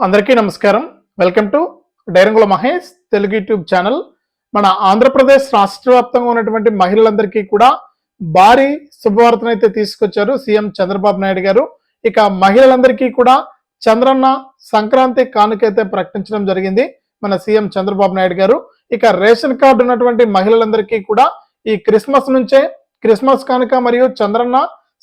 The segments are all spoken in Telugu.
అందరికీ నమస్కారం. Welcome to Dairangula Mahesh Telugu YouTube channel. మన ఆంధ్రప్రదేశ్ రాష్ట్ర వ్యాప్తంగా ఉన్నటువంటి మహిళలందరికీ కూడా భారీ శుభవార్తను అయితే తీసుకొచ్చారు సీఎం చంద్రబాబు నాయుడు గారు. ఇక మహిళలందరికీ కూడా చంద్రన్న సంక్రాంతి కానుకైతే ప్రకటించడం జరిగింది మన సీఎం చంద్రబాబు నాయుడు గారు. ఇక రేషన్ కార్డు ఉన్నటువంటి మహిళలందరికీ కూడా ఈ క్రిస్మస్ నుంచే క్రిస్మస్ కానుక మరియు చంద్రన్న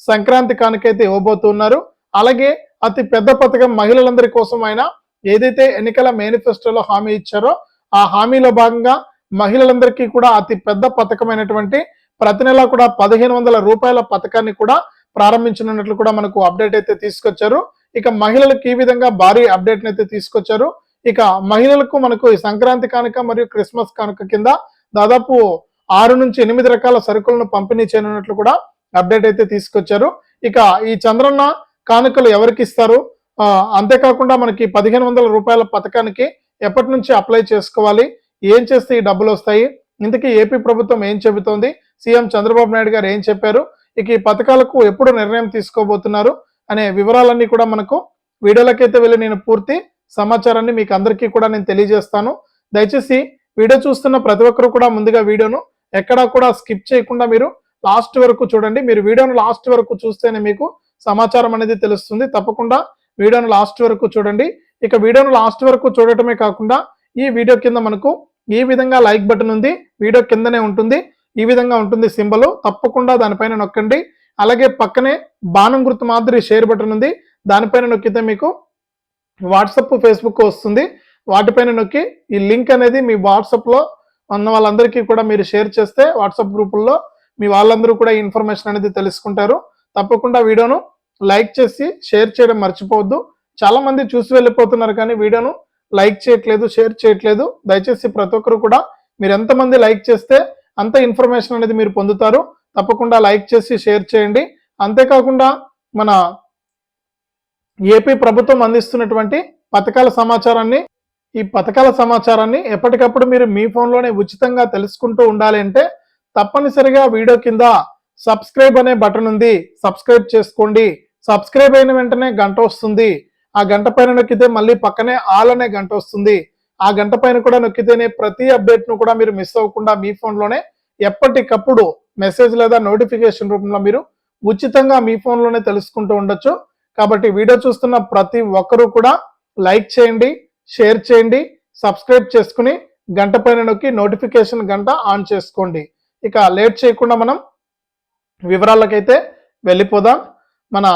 సంక్రాంతి కానుకైతే ఇవ్వబోతున్నారు. అలాగే అతి పెద్ద పథకం మహిళలందరి కోసం ఆయన ఏదైతే ఎన్నికల మేనిఫెస్టోలో హామీ ఇచ్చారో ఆ హామీలో భాగంగా మహిళలందరికీ కూడా అతి పెద్ద పథకమైనటువంటి ప్రతి నెల కూడా పదిహేను వందల రూపాయల పథకాన్ని కూడా ప్రారంభించనున్నట్లు కూడా మనకు అప్డేట్ అయితే తీసుకొచ్చారు. ఇక మహిళలకు ఈ విధంగా భారీ అప్డేట్ అయితే తీసుకొచ్చారు. ఇక మహిళలకు మనకు ఈ సంక్రాంతి కానుక మరియు క్రిస్మస్ కానుక కింద దాదాపు ఆరు నుంచి ఎనిమిది రకాల సరుకులను పంపిణీ చేయనున్నట్లు కూడా అప్డేట్ అయితే తీసుకొచ్చారు. ఇక ఈ చంద్రన్న కానుకలు ఎవరికి ఇస్తారు? అంతేకాకుండా మనకి పదిహేను వందల రూపాయల పథకానికి ఎప్పటి నుంచి అప్లై చేసుకోవాలి? ఏం చేస్తే ఈ డబ్బులు వస్తాయి? ఇంతకీ ఏపీ ప్రభుత్వం ఏం చెబుతోంది? సీఎం చంద్రబాబు నాయుడు గారు ఏం చెప్పారు? ఇక ఈ పథకాలకు ఎప్పుడు నిర్ణయం తీసుకోబోతున్నారు? అనే వివరాలన్నీ కూడా మనకు వీడియోలకైతే వెళ్ళి నేను పూర్తి సమాచారాన్ని మీకు అందరికీ కూడా నేను తెలియజేస్తాను. దయచేసి వీడియో చూస్తున్న ప్రతి ఒక్కరు కూడా ముందుగా వీడియోను ఎక్కడా కూడా స్కిప్ చేయకుండా మీరు లాస్ట్ వరకు చూడండి. మీరు వీడియోను లాస్ట్ వరకు చూస్తేనే మీకు సమాచారం అనేది తెలుస్తుంది. తప్పకుండా వీడియోను లాస్ట్ వరకు చూడండి. ఇక వీడియోను లాస్ట్ వరకు చూడటమే కాకుండా ఈ వీడియో కింద మనకు ఈ విధంగా లైక్ బటన్ ఉంది. వీడియో కిందనే ఉంటుంది. ఈ విధంగా ఉంటుంది సింబల్. తప్పకుండా దానిపైన నొక్కండి. అలాగే పక్కనే బాణం గుర్తు మాదిరి షేర్ బటన్ ఉంది. దానిపైన నొక్కితే మీకు వాట్సప్ ఫేస్బుక్ వస్తుంది. వాటిపైన నొక్కి ఈ లింక్ అనేది మీ వాట్సాప్లో ఉన్న వాళ్ళందరికీ కూడా మీరు షేర్ చేస్తే వాట్సాప్ గ్రూపుల్లో మీ వాళ్ళందరూ కూడా ఇన్ఫర్మేషన్ అనేది తెలుసుకుంటారు. తప్పకుండా వీడియోను లైక్ చేసి షేర్ చేయడం మర్చిపోవద్దు. చాలా మంది చూసి వెళ్ళిపోతున్నారు కానీ వీడియోను లైక్ చేయట్లేదు షేర్ చేయట్లేదు. దయచేసి ప్రతి ఒక్కరు కూడా మీరు ఎంతమంది లైక్ చేస్తే అంత ఇన్ఫర్మేషన్ అనేది మీరు పొందుతారు. తప్పకుండా లైక్ చేసి షేర్ చేయండి. అంతేకాకుండా మన ఏపీ ప్రభుత్వం అందిస్తున్నటువంటి పథకాల సమాచారాన్ని ఈ పథకాల సమాచారాన్ని ఎప్పటికప్పుడు మీరు మీ ఫోన్లోనే ఉచితంగా తెలుసుకుంటూ ఉండాలి అంటే తప్పనిసరిగా వీడియో కింద సబ్స్క్రైబ్ అనే బటన్ ఉంది. సబ్స్క్రైబ్ చేసుకోండి. సబ్స్క్రైబ్ అయిన వెంటనే గంట వస్తుంది. ఆ గంట పైన నొక్కితే మళ్ళీ పక్కనే ఆల్ అనే గంట వస్తుంది. ఆ గంట పైన కూడా నొక్కితేనే ప్రతి అప్డేట్ను కూడా మీరు మిస్ అవ్వకుండా మీ ఫోన్లోనే ఎప్పటికప్పుడు మెసేజ్ లేదా నోటిఫికేషన్ రూపంలో మీరు ఉచితంగా మీ ఫోన్లోనే తెలుసుకుంటూ ఉండొచ్చు. కాబట్టి వీడియో చూస్తున్న ప్రతి ఒక్కరూ కూడా లైక్ చేయండి షేర్ చేయండి సబ్స్క్రైబ్ చేసుకుని గంట పైన నొక్కి నోటిఫికేషన్ గంట ఆన్ చేసుకోండి. ఇక లేట్ చేయకుండా మనం వివరాలకైతే వెళ్ళిపోదాం. మన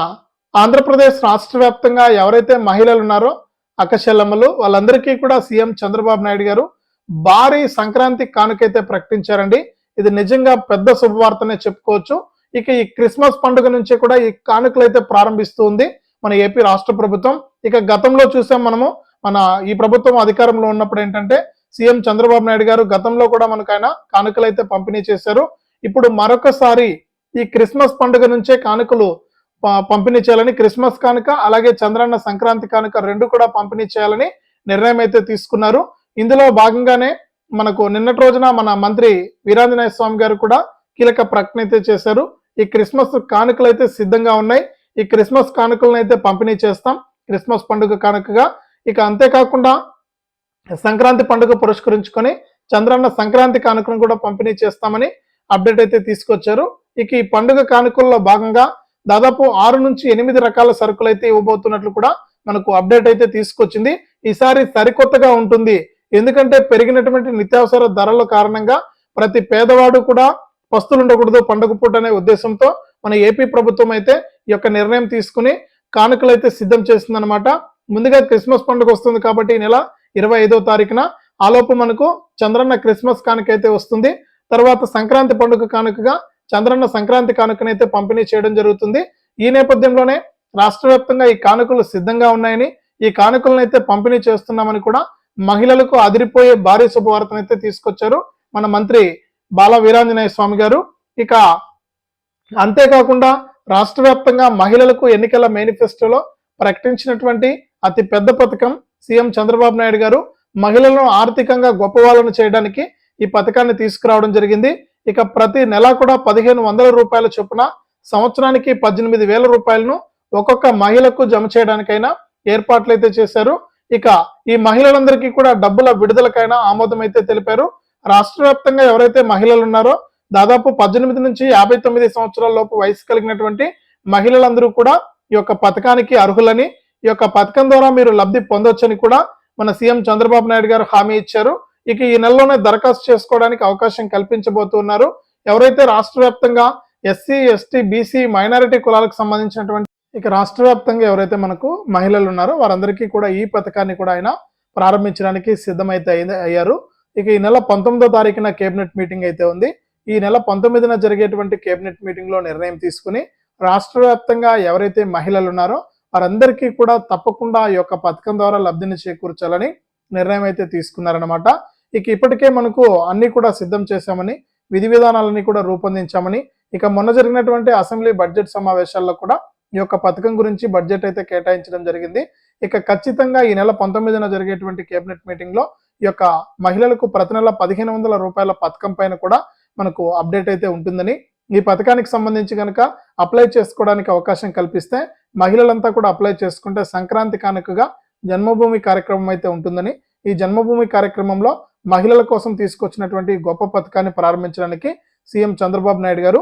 ఆంధ్రప్రదేశ్ రాష్ట్ర వ్యాప్తంగా ఎవరైతే మహిళలు ఉన్నారో అక్కచెల్లమ్మలు వాళ్ళందరికీ కూడా సీఎం చంద్రబాబు నాయుడు గారు భారీ సంక్రాంతి కానుకైతే ప్రకటించారండి. ఇది నిజంగా పెద్ద శుభవార్తనే చెప్పుకోవచ్చు. ఇక ఈ క్రిస్మస్ పండుగ నుంచి కూడా ఈ కానుకలు అయితే ప్రారంభిస్తుంది మన ఏపీ రాష్ట్ర ప్రభుత్వం. ఇక గతంలో చూసాం మనము మన ఈ ప్రభుత్వం అధికారంలో ఉన్నప్పుడు ఏంటంటే సీఎం చంద్రబాబు నాయుడు గారు గతంలో కూడా మనకు ఆయన కానుకలు అయితే పంపిణీ చేశారు. ఇప్పుడు మరొకసారి ఈ క్రిస్మస్ పండుగ నుంచే కానుకలు పంపిణీ చేయాలని క్రిస్మస్ కానుక అలాగే చంద్రన్న సంక్రాంతి కానుక రెండు కూడా పంపిణీ చేయాలని నిర్ణయం అయితే తీసుకున్నారు. ఇందులో భాగంగానే మనకు నిన్నటి రోజున మన మంత్రి వీరాంజనేయ స్వామి గారు కూడా కీలక ప్రకటన అయితే చేశారు. ఈ క్రిస్మస్ కానుకలు అయితే సిద్ధంగా ఉన్నాయి. ఈ క్రిస్మస్ కానుకలను అయితే పంపిణీ చేస్తాం. క్రిస్మస్ పండుగ కానుకగా. ఇక అంతేకాకుండా సంక్రాంతి పండుగ పురస్కరించుకొని చంద్రన్న సంక్రాంతి కానుకను కూడా పంపిణీ చేస్తామని అప్డేట్ అయితే తీసుకొచ్చారు. ఇక ఈ పండుగ కానుకల్లో భాగంగా దాదాపు ఆరు నుంచి ఎనిమిది రకాల సరుకులు అయితే ఇవ్వబోతున్నట్లు కూడా మనకు అప్డేట్ అయితే తీసుకొచ్చింది. ఈసారి సరికొత్తగా ఉంటుంది. ఎందుకంటే పెరిగినటువంటి నిత్యావసర ధరల కారణంగా ప్రతి పేదవాడు కూడా పస్తులు ఉండకూడదు పండుగ పూట అనే ఉద్దేశంతో మన ఏపీ ప్రభుత్వం అయితే ఈ యొక్క నిర్ణయం తీసుకుని కానుకలు అయితే సిద్ధం చేసిందనమాట ముందుగా క్రిస్మస్ పండుగ వస్తుంది కాబట్టి ఈ నెల ఇరవై ఐదో తారీఖున ఆలోపు మనకు చంద్రన్న క్రిస్మస్ కానుక అయితే వస్తుంది. తర్వాత సంక్రాంతి పండుగ కానుకగా చంద్రన్న సంక్రాంతి కానుకనైతే పంపిణీ చేయడం జరుగుతుంది. ఈ నేపథ్యంలోనే రాష్ట్ర వ్యాప్తంగా ఈ కానుకలు సిద్ధంగా ఉన్నాయని ఈ కానుకలను అయితే పంపిణీ చేస్తున్నామని కూడా మహిళలకు అదిరిపోయే భారీ శుభవార్తనైతే తీసుకొచ్చారు మన మంత్రి బాల వీరాంజనేయ స్వామి గారు. ఇక అంతేకాకుండా రాష్ట్ర వ్యాప్తంగా మహిళలకు ఎన్నికల మేనిఫెస్టోలో ప్రకటించినటువంటి అతి పెద్ద పథకం సీఎం చంద్రబాబు నాయుడు గారు మహిళలను ఆర్థికంగా గొప్పవాళ్ళను చేయడానికి ఈ పథకాన్ని తీసుకురావడం జరిగింది. ఇక ప్రతి నెల కూడా పదిహేను వందల రూపాయల చొప్పున సంవత్సరానికి పద్దెనిమిది వేల రూపాయలను ఒక్కొక్క మహిళకు జమ చేయడానికైనా ఏర్పాట్లు అయితే చేశారు. ఇక ఈ మహిళలందరికీ కూడా డబ్బుల విడుదలకైనా ఆమోదం అయితే తెలిపారు. రాష్ట్ర వ్యాప్తంగా ఎవరైతే మహిళలు ఉన్నారో దాదాపు పద్దెనిమిది నుంచి యాభై తొమ్మిది సంవత్సరాల లోపు వయసు కలిగినటువంటి మహిళలందరూ కూడా ఈ యొక్క పథకానికి అర్హులని ఈ యొక్క పథకం ద్వారా మీరు లబ్ధి పొందొచ్చని కూడా మన సీఎం చంద్రబాబు నాయుడు గారు హామీ ఇచ్చారు. ఇక ఈ నెలలోనే దరఖాస్తు చేసుకోవడానికి అవకాశం కల్పించబోతున్నారు. ఎవరైతే రాష్ట్ర వ్యాప్తంగా ఎస్సీ ఎస్టీ బీసీ మైనారిటీ కులాలకు సంబంధించినటువంటి ఇక రాష్ట్ర వ్యాప్తంగా ఎవరైతే మనకు మహిళలు ఉన్నారో వారందరికీ కూడా ఈ పథకాన్ని కూడా ఆయన ప్రారంభించడానికి సిద్ధమైతే అయింది- అయ్యారు. ఇక ఈ నెల పంతొమ్మిదో తారీఖున కేబినెట్ మీటింగ్ అయితే ఉంది. ఈ నెల పంతొమ్మిదిన జరిగేటువంటి కేబినెట్ మీటింగ్లో నిర్ణయం తీసుకుని రాష్ట్ర వ్యాప్తంగా ఎవరైతే మహిళలు ఉన్నారో వారందరికీ కూడా తప్పకుండా ఈ యొక్క పథకం ద్వారా లబ్ధిని చేకూర్చాలని నిర్ణయం అయితే తీసుకున్నారనమాట ఇక ఇప్పటికే మనకు అన్ని కూడా సిద్ధం చేశామని విధి విధానాలన్నీ కూడా రూపొందించామని ఇక మొన్న జరిగినటువంటి అసెంబ్లీ బడ్జెట్ సమావేశాల్లో కూడా ఈ యొక్క పథకం గురించి బడ్జెట్ అయితే కేటాయించడం జరిగింది. ఇక ఖచ్చితంగా ఈ నెల పంతొమ్మిదిన జరిగేటువంటి కేబినెట్ మీటింగ్లో ఈ యొక్క మహిళలకు ప్రతి నెల పదిహేను వందల రూపాయల పథకం పైన కూడా మనకు అప్డేట్ అయితే ఉంటుందని ఈ పథకానికి సంబంధించి కనుక అప్లై చేసుకోవడానికి అవకాశం కల్పిస్తే మహిళలంతా కూడా అప్లై చేసుకుంటే సంక్రాంతి కానుకగా జన్మభూమి కార్యక్రమం అయితే ఉంటుందని ఈ జన్మభూమి కార్యక్రమంలో మహిళల కోసం తీసుకొచ్చినటువంటి గొప్ప పథకాన్ని ప్రారంభించడానికి సీఎం చంద్రబాబు నాయుడు గారు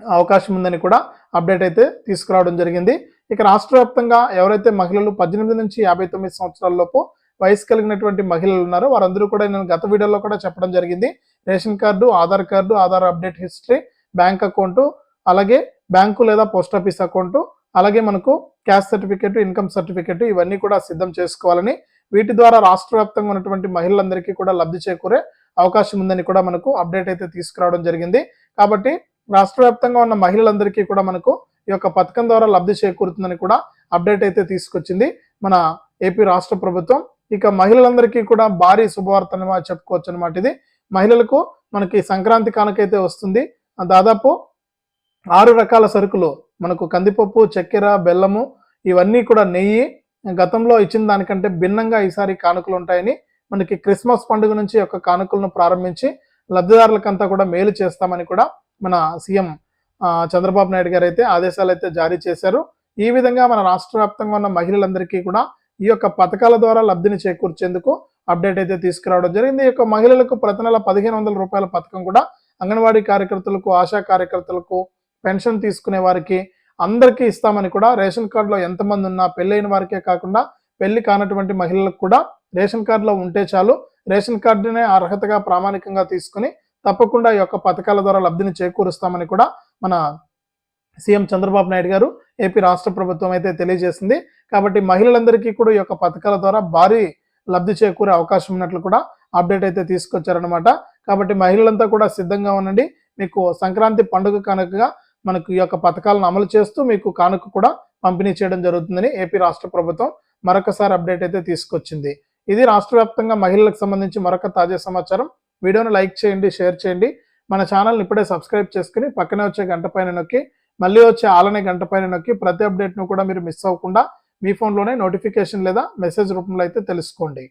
అవకాశం ఉందని కూడా అప్డేట్ అయితే తీసుకురావడం జరిగింది. ఇక రాష్ట్ర వ్యాప్తంగా ఎవరైతే మహిళలు పద్దెనిమిది నుంచి యాభై తొమ్మిది సంవత్సరాలలోపు వయసు కలిగినటువంటి మహిళలు ఉన్నారో వారందరూ కూడా నేను గత వీడియోలో కూడా చెప్పడం జరిగింది. Ration card Aadhaar card Aadhaar update history bank account అలాగే బ్యాంకు లేదా పోస్ట్ ఆఫీస్ అకౌంట్ అలాగే మనకు క్యాష్ సర్టిఫికేట్ ఇన్కమ్ సర్టిఫికేట్ ఇవన్నీ కూడా సిద్ధం చేసుకోవాలని వీటి ద్వారా రాష్ట్ర వ్యాప్తంగా ఉన్నటువంటి మహిళలందరికీ కూడా లబ్ధి చేకూరే అవకాశం ఉందని కూడా మనకు అప్డేట్ అయితే తీసుకురావడం జరిగింది. కాబట్టి రాష్ట్ర వ్యాప్తంగా ఉన్న మహిళలందరికీ కూడా మనకు ఈ యొక్క పథకం ద్వారా లబ్ధి చేకూరుతుందని కూడా అప్డేట్ అయితే తీసుకొచ్చింది మన ఏపీ రాష్ట్ర ప్రభుత్వం. ఇక మహిళలందరికీ కూడా భారీ శుభవార్త చెప్పుకోవచ్చు అనమాట ఇది. మహిళలకు మనకి సంక్రాంతి కానుకైతే వస్తుంది. దాదాపు ఆరు రకాల సరుకులు మనకు కందిపప్పు చక్కెర బెల్లము ఇవన్నీ కూడా నెయ్యి గతంలో ఇచ్చిన దానికంటే భిన్నంగా ఈసారి కానుకలు ఉంటాయని మనకి క్రిస్మస్ పండుగ నుంచి యొక్క కానుకలను ప్రారంభించి లబ్ధిదారులకంతా కూడా మేలు చేస్తామని కూడా మన సీఎం చంద్రబాబు నాయుడు గారు అయితే ఆదేశాలు అయితే జారీ చేశారు. ఈ విధంగా మన రాష్ట్ర వ్యాప్తంగా ఉన్న మహిళలందరికీ కూడా ఈ యొక్క పథకాల ద్వారా లబ్ధిని చేకూర్చేందుకు అప్డేట్ అయితే తీసుకురావడం జరిగింది. ఈ యొక్క మహిళలకు ప్రతి నెల పదిహేను వందల రూపాయల పథకం కూడా అంగన్వాడీ కార్యకర్తలకు ఆశా కార్యకర్తలకు పెన్షన్ తీసుకునే వారికి అందరికీ ఇస్తామని కూడా రేషన్ కార్డులో ఎంతమంది ఉన్నా పెళ్ళైన వారికే కాకుండా పెళ్ళి కానటువంటి మహిళలకు కూడా రేషన్ కార్డులో ఉంటే చాలు. రేషన్ కార్డునే అర్హతగా ప్రామాణికంగా తీసుకుని తప్పకుండా ఈ యొక్క పథకాల ద్వారా లబ్ధిని చేకూరుస్తామని కూడా మన సీఎం చంద్రబాబు నాయుడు గారు ఏపీ రాష్ట్ర ప్రభుత్వం అయితే తెలియజేసింది. కాబట్టి మహిళలందరికీ కూడా ఈ యొక్క పథకాల ద్వారా భారీ లబ్ధి చేకూరే అవకాశం ఉన్నట్లు కూడా అప్డేట్ అయితే తీసుకొచ్చారనమాట కాబట్టి మహిళలంతా కూడా సిద్ధంగా ఉండండి. మీకు సంక్రాంతి పండుగ కనుకగా మనకు ఈ యొక్క పథకాలను అమలు చేస్తూ మీకు కానుక కూడా పంపిణీ చేయడం జరుగుతుందని ఏపీ రాష్ట్ర ప్రభుత్వం మరొకసారి అప్డేట్ అయితే తీసుకొచ్చింది. ఇది రాష్ట్ర వ్యాప్తంగా మహిళలకు సంబంధించి మరొక తాజా సమాచారం. వీడియోను లైక్ చేయండి షేర్ చేయండి. మన ఛానల్ని ఇప్పుడే సబ్స్క్రైబ్ చేసుకుని పక్కనే వచ్చే గంట పైన నొక్కి మళ్ళీ వచ్చే ఆలనే గంట పైన నొక్కి ప్రతి అప్డేట్ను కూడా మీరు మిస్ అవ్వకుండా మీ ఫోన్లోనే నోటిఫికేషన్ లేదా మెసేజ్ రూపంలో అయితే తెలుసుకోండి.